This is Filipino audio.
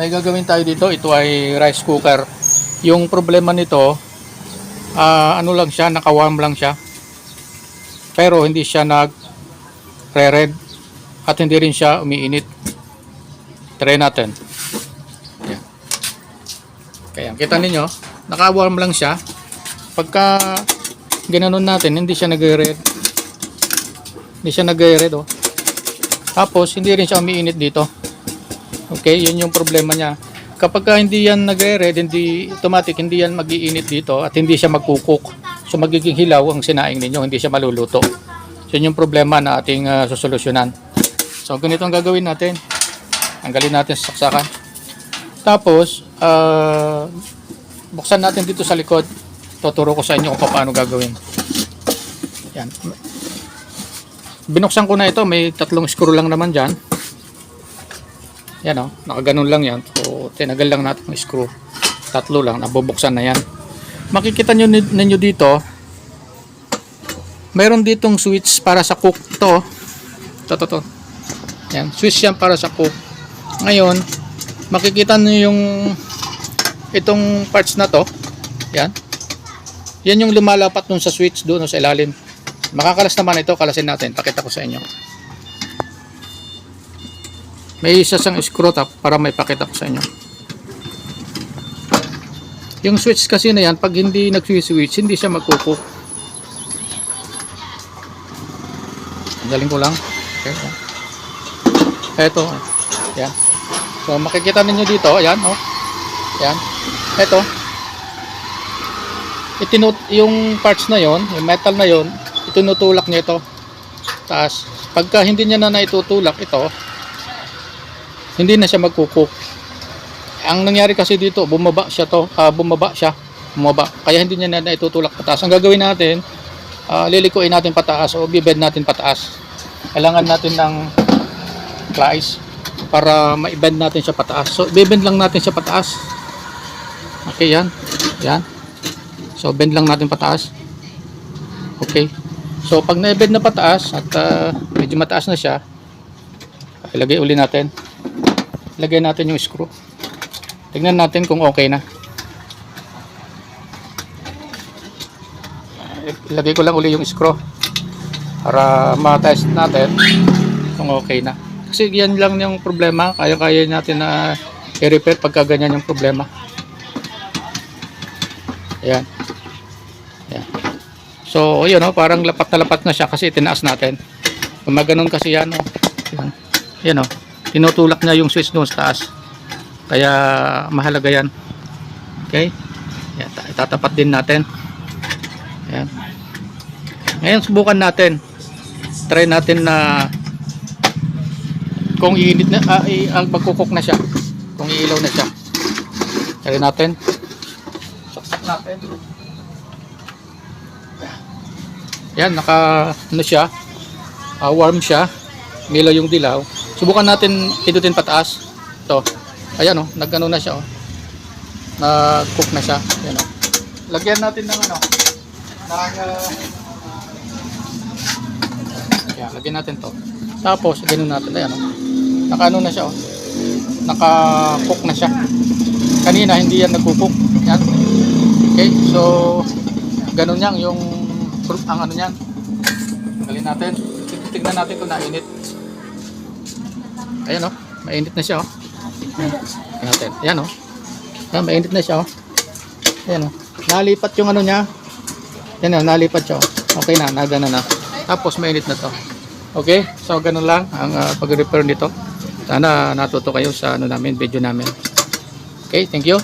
may gagawin tayo dito. Ito ay rice cooker. Yung problema nito, ah, ano lang siya, naka-warm lang siya. Pero hindi siya nag re-red at hindi rin siya umiinit. Try natin. Yan. Kaya kita ninyo, naka-warm lang siya. Pagka ginanon natin, hindi siya nagre-red. Hindi siya nagre-red oh. Tapos hindi rin siya umiinit dito. Okay, yun yung problema niya. Kapag ka hindi yan nagre-red, hindi automatic hindi yan magiinit dito at hindi siya magkukok. So magiging hilaw ang sinaing ninyo, hindi siya maluluto. So yun yung problema na ating uh, susolusyonan. So ganito ang gagawin natin. Tanggalin natin sa saksakan. Tapos, ah, buksan natin dito sa likod. Tuturo ko sa inyo kung paano gagawin. Yan. Binuksan ko na ito. May tatlong screw lang naman dyan. Yan o. nakaganon lang yan. So, tinagal lang natin yung screw. Tatlo lang. Nabubuksan na yan. Makikita nyo ni- ninyo dito. Mayroon ditong switch para sa cook. Ito. Ito, ito, ito. Yan. Switch yan para sa cook. Ngayon, makikita nyo yung itong parts na to. Yan. Yan yung lumalapat dun sa switch doon sa ilalim. Makakalas naman ito, kalasin natin. Pakita ko sa inyo. May isa sang screw top para may pakita ko sa inyo. Yung switch kasi na yan, pag hindi nag-switch, hindi siya magkukuk. Galing ko lang. Okay. Ito. Yan. So makikita ninyo dito, ayan, oh. Ayan. Ito. Itinut yung parts na yon, yung metal na yon, itinutulak niya ito. Taas. Pagka hindi niya na naitutulak ito, hindi na siya magkukuk. Ang nangyari kasi dito, bumaba siya to, ah, bumaba siya, bumaba. Kaya hindi niya na naitutulak pataas. Ang gagawin natin, ah, lilikuin natin pataas o bibed natin pataas. Kailangan natin ng plies para ma-bend natin siya pataas. So, bibend lang natin siya pataas. Okay, yan. Yan. So, bend lang natin pataas. Okay. So, pag na-bend na pataas at ah, medyo mataas na siya, ilagay uli natin. Ilagay natin yung screw. Tingnan natin kung okay na. Ilagay ko lang uli yung screw para ma-test natin kung okay na. Kasi yan lang yung problema. Kaya-kaya natin na i-repair pagka ganyan yung problema. Ayan. Ayan. So, yun oh, parang lapat na lapat na siya kasi itinaas natin. Kung maganon kasi yan, oh. Yan. Yan oh. Tinutulak niya yung switch doon taas. Kaya mahalaga yan. Okay? Yan, ta- itatapat din natin. Ayan. Ngayon subukan natin. Try natin na kung iinit na i, ang magkukok na siya. Kung iilaw na siya. Try natin. Saksak. Yan, naka ano siya. ah, warm siya. Milaw yung dilaw. Subukan natin pindutin pataas. Ito. Ayan oh, nagano na siya oh. Nag-cook na siya. Ayan oh. Lagyan natin ng ano. Ng ah, Yan, lagyan natin to. Tapos, ganun natin. Ayan oh. Naka ano na siya oh. Naka-cook na siya. Kanina hindi yan nagkukok. Yan. Okay, so ganun yan yung ang ano niyan. Tanggalin natin. Tignan natin kung nainit. Ayan oh, mainit na siya oh. Ayan natin. Ayan oh. Ayan, mainit na siya oh. Ayan oh. Nalipat yung ano niya. Ayan oh, nalipat siya oh. Okay na, nagana na. Tapos mainit na to. Okay? So ganun lang ang uh, pag-repair nito. Sana natuto kayo sa ano namin, video namin. Okay, thank you.